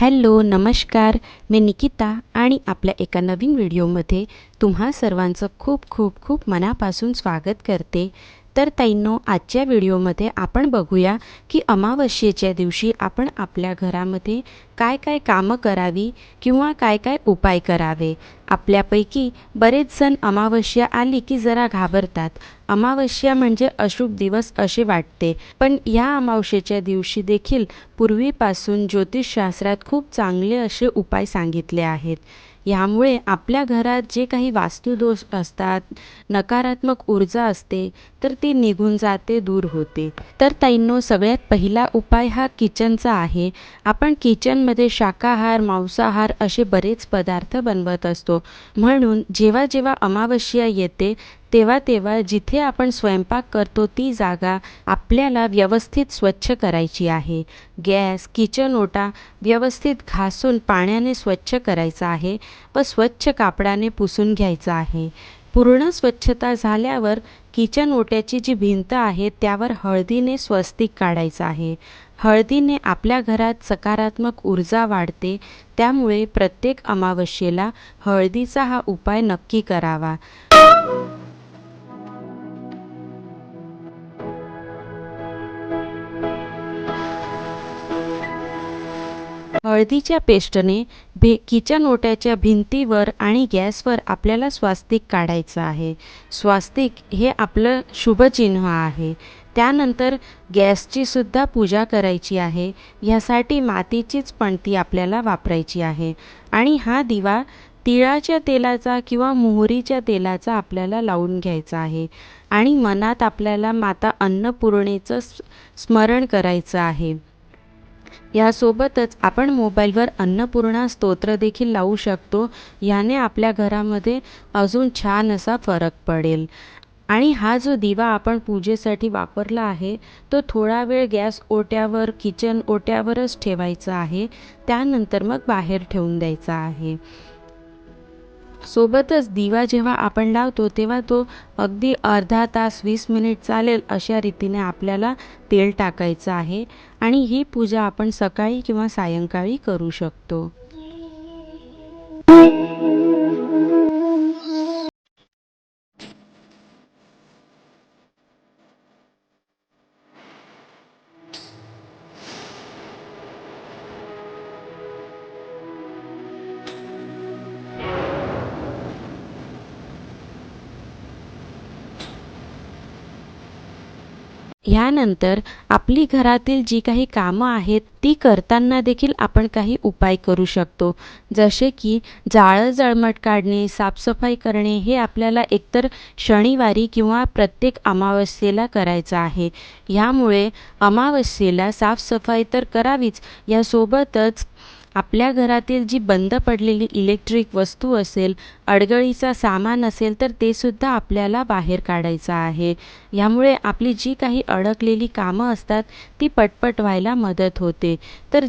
Hello नमस्कार. मी निकिता आणि आपल्या एका नवीन व्हिडिओमध्ये तुम्हा सर्वांचं खूप खूप खूप मनापासून स्वागत करते. तर ताईंनो आजच्या व्हिडिओमध्ये आपण बघूया की अमावस्येच्या दिवशी आपण आपल्या घरामध्ये काय काय कामं करावी किंवा काय काय उपाय करावे. आपल्यापैकी बरेच जण अमावस्या आली की जरा घाबरतात. अमावस्या म्हणजे अशुभ दिवस असे वाटते. पण या अमावस्येच्या दिवशी देखील पूर्वीपासून ज्योतिषशास्त्रात खूप चांगले असे उपाय सांगितले आहेत. यामुळे आपल्या घरात जे काही वास्तुदोष असतात नकारात्मक ऊर्जा असते तर ती निघून जाते दूर होते. तर ताईंनो सगळ्यात पहिला उपाय हा किचनचा आहे. आपण किचनमध्ये शाकाहार मांसाहार असे बरेच पदार्थ बनवत असतो. म्हणून जेव्हा जेव्हा अमावस्या येते तेव्हा तेव्हा जिथे आपण स्वयंपाक करतो ती जागा आपल्याला व्यवस्थित स्वच्छ करायची आहे. गॅस किचन ओटा व्यवस्थित घासून पाण्याने स्वच्छ करायचा आहे व स्वच्छ कापडाने पुसून घ्यायचा आहे. पूर्ण स्वच्छता झाल्यावर किचन ओट्याची जी भिंत आहे त्यावर हळदीने स्वस्तिक काढायचं आहे. हळदीने आपल्या घरात सकारात्मक ऊर्जा वाढते त्यामुळे प्रत्येक अमावस्येला हळदीचा हा उपाय नक्की करावा. हळदीच्या पेस्टने भे किचन ओट्याच्या भिंतीवर आणि गॅसवर आपल्याला स्वास्तिक काढायचं आहे. स्वास्तिक हे आपलं शुभचिन्ह आहे. त्यानंतर गॅसचीसुद्धा पूजा करायची आहे. ह्यासाठी मातीचीच पणती आपल्याला वापरायची आहे. आणि हा दिवा तिळाच्या तेलाचा किंवा मोहरीच्या तेलाचा आपल्याला लावून घ्यायचा आहे. आणि मनात आपल्याला माता अन्नपूर्णेचं स्मरण करायचं आहे. यासोबतच आपण मोबाईलवर अन्नपूर्णा स्तोत्र देखील लावू शकतो. याने आपल्या घरामध्ये अजून छान असा फरक पडेल. आणि हा जो दिवा आपण पूजेसाठी वापरला आहे तो थोडा वेळ गॅस ओट्यावर किचन ओट्यावरच ठेवायचा आहे. त्यानंतर मग बाहेर ठेवून द्यायचा आहे. सोबतच दिवा जेव्हा आपण लावतो तेव्हा तो अगदी अर्धा तास वीस मिनिट चालेल अशा रीतीने आपल्याला तेल टाकायचं आहे आणि ही पूजा आपण सकाळी किंवा सायंकाळी करू शकतो. ह्यानंतर आपली घरातील जी काही कामं आहेत ती करताना देखील आपण काही उपाय करू शकतो. जसे की जाळं जळमट काढणे साफसफाई करणे हे आपल्याला एकतर शनिवारी किंवा प्रत्येक अमावस्येला करायचं आहे. ह्यामुळे अमावस्येला साफसफाई तर करावीच यासोबतच आपल्या घरातील जी बंद पडलेली इलेक्ट्रिक वस्तू असेल अडगळीचा सामान असेल तर ते सुद्धा आपल्याला बाहेर काढायचं आहे. यामुळे आपली जी काही अडकलेली कामं असतात ती पटपट व्हायला मदत होते. तर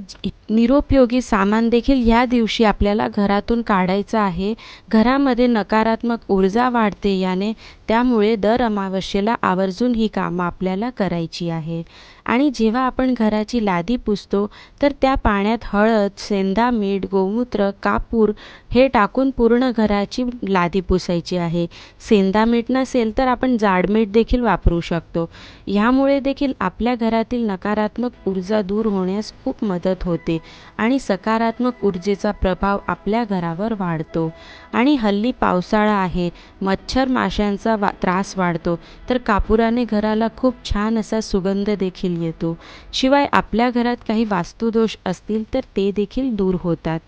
निरुपयोगी सामान देखील ह्या दिवशी आपल्याला घरातून काढायचं आहे. घरामध्ये नकारात्मक ऊर्जा वाढते याने त्यामुळे दर अमावस्येला आवर्जून ही कामं आपल्याला करायची आहे. आणि जेव्हा आपण घराची लादी पुसतो तर त्या पाण्यात हळद सेंधा मीठ गोमूत्र कापूर हे टाकून पूर्ण घराची लादी पुसायची आहे. सेंधा मीठ नसेल तर आपण जाड मीठ देखील वापरू शकतो. ह्यामुळे देखील आपल्या घरातील नकारात्मक ऊर्जा दूर होण्यास खूप मदत होते आणि सकारात्मक ऊर्जेचा प्रभाव आपल्या घरावर वाढतो. आणि हल्ली पावसाळा आहे मच्छर माशांचा वा त्रास वाढतो तर कापुराने घराला खूप छान असा सुगंध देखील येतो. शिवाय आपल्या घरात काही वास्तुदोष असतील तर ते देखील दूर होतात.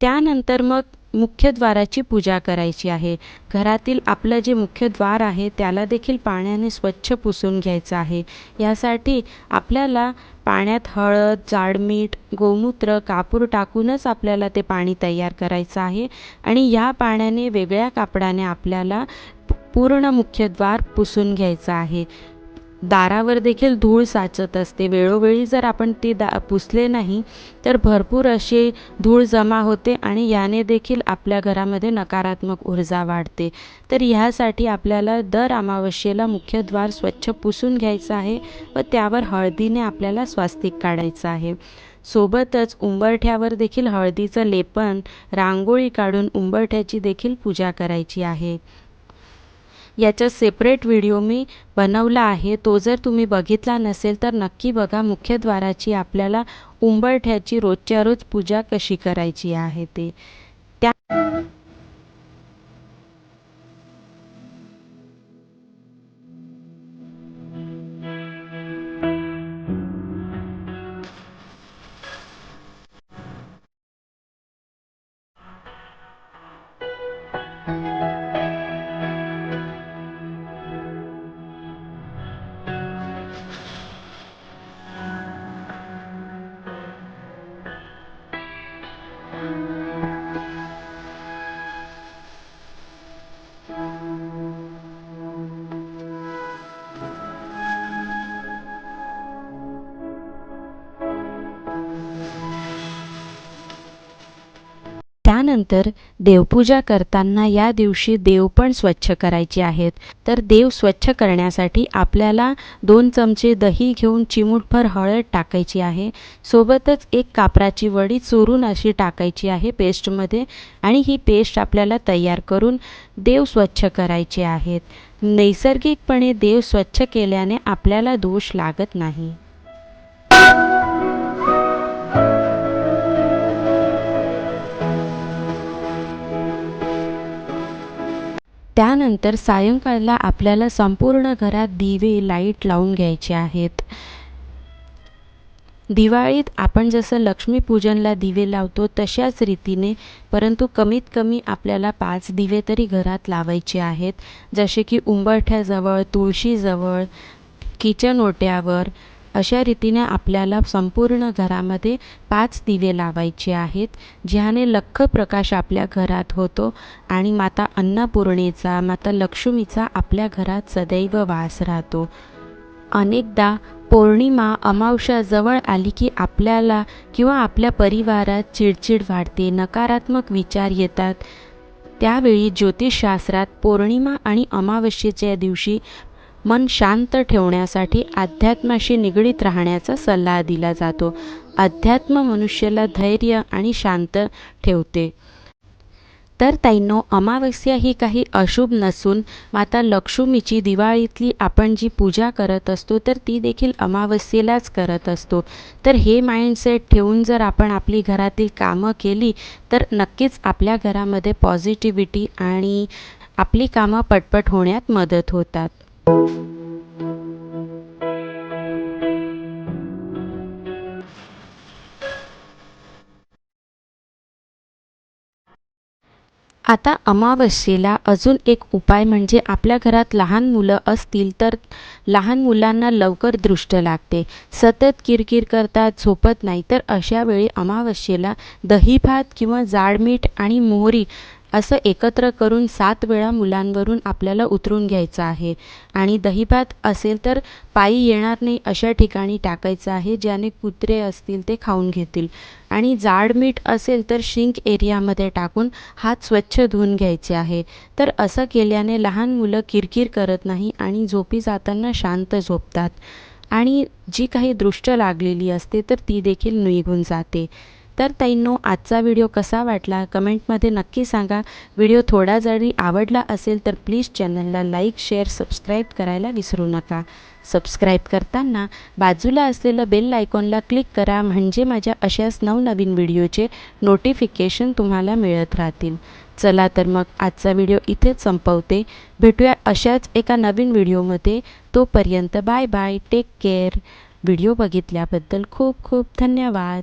त्यानंतर मग मुख्यद्वाराची पूजा करायची आहे. घरातील आपलं जे मुख्यद्वार आहे त्याला देखील पाण्याने स्वच्छ पुसून घ्यायचं आहे. यासाठी आपल्याला पाण्यात हळद जाडमीठ गोमूत्र कापूर टाकूनच आपल्याला ते पाणी तयार करायचं आहे आणि या पाण्याने वेगळ्या कापडाने आपल्याला पूर्ण मुख्यद्वार पुसून घ्यायचं आहे. दारावर देखील धूळ साचत असते. वेळोवेळी जर आपण ती दा पुसले नाही तर भरपूर अशी धूळ जमा होते आणि याने देखील आपल्या घरामध्ये नकारात्मक ऊर्जा वाढते. तर ह्यासाठी आपल्याला दर अमावस्येला मुख्यद्वार स्वच्छ पुसून घ्यायचं आहे व त्यावर हळदीने आपल्याला स्वास्तिक काढायचं आहे. सोबतच उंबरठ्यावर देखील हळदीचं लेपन रांगोळी काढून उंबरठ्याची देखील पूजा करायची आहे. याचा सेपरेट व्हिडिओ मी बनवला आहे. तो जर तुम्ही बघितला नसेल तर नक्की बघा. मुख्यद्वाराची आपल्याला उंबरठ्याची रोजच्या रोज पूजा कशी करायची आहे ते. त्या त्यानंतर देवपूजा करताना या दिवशी देव पण स्वच्छ करायचे आहेत. तर देव स्वच्छ करण्यासाठी आपल्याला दोन चमचे दही घेऊन चिमूटभर हळद टाकायची आहे. सोबतच एक कापराची वडी चोरून अशी टाकायची आहे पेस्टमध्ये आणि ही पेस्ट आपल्याला तयार करून देव स्वच्छ करायचे आहेत. नैसर्गिकपणे देव स्वच्छ केल्याने आपल्याला दोष लागत नाही. त्यानंतर सायंकाळला आपल्याला संपूर्ण घरात दिवे लाइट लावून घ्यायचे आहेत. दिवाळीत आपण जसं लक्ष्मीपूजनला दिवे लावतो तशाच रीतीने परंतु कमीत कमी आपल्याला पाच दिवे तरी घरात लावायचे आहेत. जसे की उंबरठ्याजवळ तुळशीजवळ किचन ओट्यावर अशा रीतीने आपल्याला संपूर्ण घरामध्ये पाच दिवे लावायचे आहेत ज्याने लख्ख प्रकाश आपल्या घरात होतो आणि माता अन्नपूर्णेचा माता लक्ष्मीचा आपल्या घरात सदैव वास राहतो. अनेकदा पौर्णिमा अमावस्या जवळ आली की आपल्याला किंवा आपल्या परिवारात चिडचिड वाढते नकारात्मक विचार येतात. त्यावेळी ज्योतिषशास्त्रात पौर्णिमा आणि अमावस्येच्या दिवशी मन शांत ठेवण्यासाठी अध्यात्माशी निगडीत राहण्याचा सल्ला दिला जातो. अध्यात्म मनुष्याला धैर्य आणि शांत ठेवते. तर ताईंनो अमावस्या ही काही अशुभ नसून माता लक्ष्मीची दिवाळीतली आपण जी पूजा करत असतो तर ती देखील अमावस्येलाच करत असतो. तर हे माइंडसेट ठेवून जर आपण आपली घरातील कामं केली तर नक्कीच आपल्या घरामध्ये पॉझिटिव्हिटी आणि आपली कामं पटपट होण्यात मदत होतात. आता अमावस्येला अजून एक उपाय म्हणजे आपल्या घरात लहान मुलं असतील तर लहान मुलांना लवकर दृष्ट लागते. सतत किरकिर करतात झोपत नाही. तर अशा वेळी अमावस्येला दही भात किंवा जाड मीठ आणि मोहरी असं एकत्र करून सात वेळा मुलांवरून आपल्याला उतरून घ्यायचं आहे. आणि दहीभात असेल तर पायी येणार नाही अशा ठिकाणी टाकायचं आहे ज्याने कुत्रे असतील ते खाऊन घेतील. आणि जाड मीठ असेल तर शिंक एरियामध्ये टाकून हात स्वच्छ धुवून घ्यायचे आहे. तर असं केल्याने लहान मुलं किरकिर करत नाही आणि झोपी जाताना शांत झोपतात. आणि जी काही दृष्ट लागलेली असते तर ती देखील निघून जाते. तर ताईंनो आजचा व्हिडिओ कसा वाटला? कमेंटमध्ये नक्की सांगा. व्हिडिओ थोडा जरी आवडला असेल तर प्लीज चॅनलला लाईक शेअर सबस्क्राईब करायला विसरू नका. सबस्क्राईब करताना बाजूला असलेलं बेल आयकॉनला क्लिक करा म्हणजे माझ्या अशाच नवनवीन व्हिडिओचे नोटिफिकेशन तुम्हाला मिळत राहतील. चला तर मग आजचा व्हिडिओ इथेच संपवते. भेटूया अशाच एका नवीन व्हिडिओमध्ये. तोपर्यंत bye bye take care video बघितल्याबद्दल खूप खूप धन्यवाद.